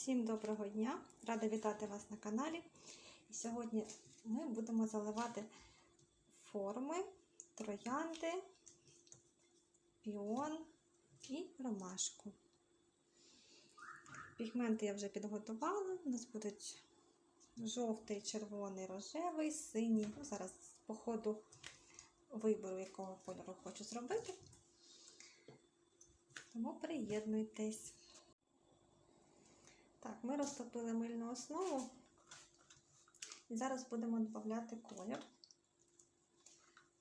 Всім доброго дня! Рада вітати вас на каналі. Сьогодні ми будемо заливати форми, троянди, піон і ромашку. Пігменти я вже підготувала. У нас будуть жовтий, червоний, рожевий, синій. Ну, зараз по ходу вибору, якого кольору хочу зробити. Тому приєднуйтесь. Так, ми розтопили мильну основу і зараз будемо додати колір.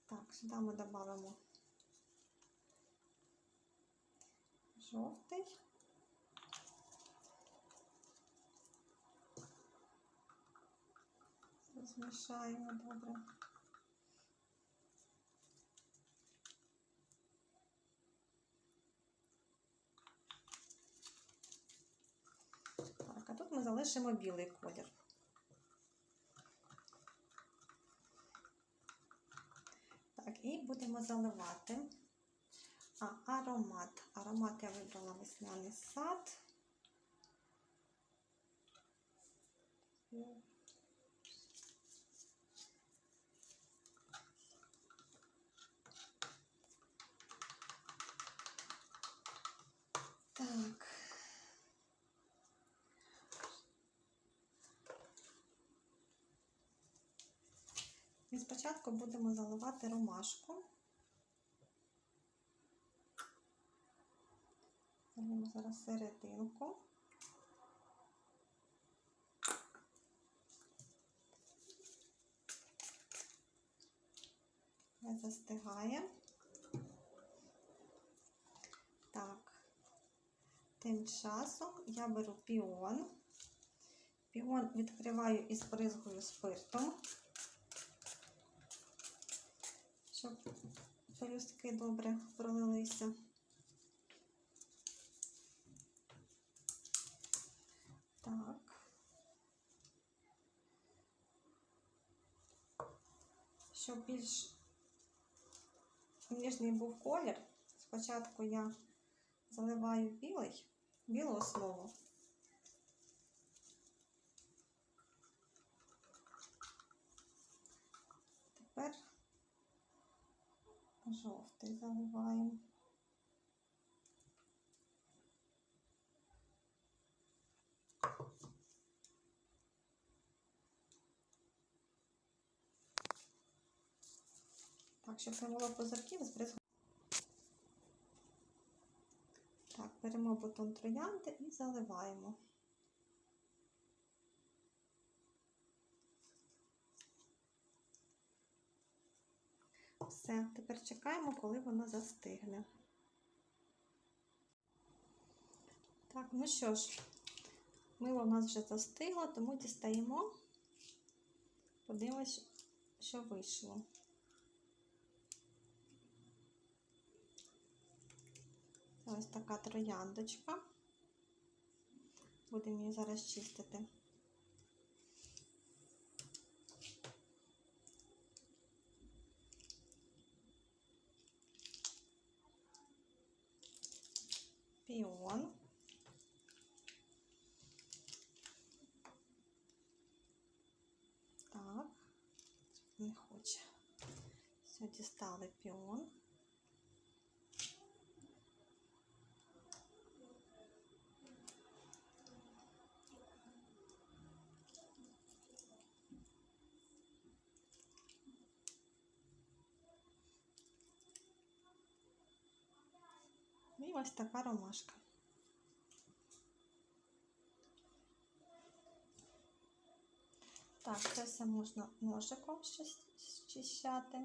Так, сюди ми додамо жовтий. Змішаємо добре. А тут ми залишимо білий колір. Так, і будемо заливати а, аромат. Аромат я вибрала весняний сад. Так. І спочатку будемо заливати ромашку. Зальємо зараз серединку. Не застигає. Так, тим часом я беру піон. Піон відкриваю із бризгою спиртом щоб пелюстки добре пролилися. Так. Щоб більш ніжний був колір, спочатку я заливаю білий, білу основу. Тепер жовтий заливаємо. Так, щоб не було позирків, збризгуємо. Так, беремо бутон троянди і заливаємо. Все, тепер чекаємо, коли воно застигне. Так, ну що ж, мило у нас вже застигло, тому дістаємо, подивимось, що вийшло. Ось така трояндочка. Будемо її зараз чистити. піон. Так, не хоче. Все, дістали піон. І ось така ромашка. Так, це все можна ножиком щищати.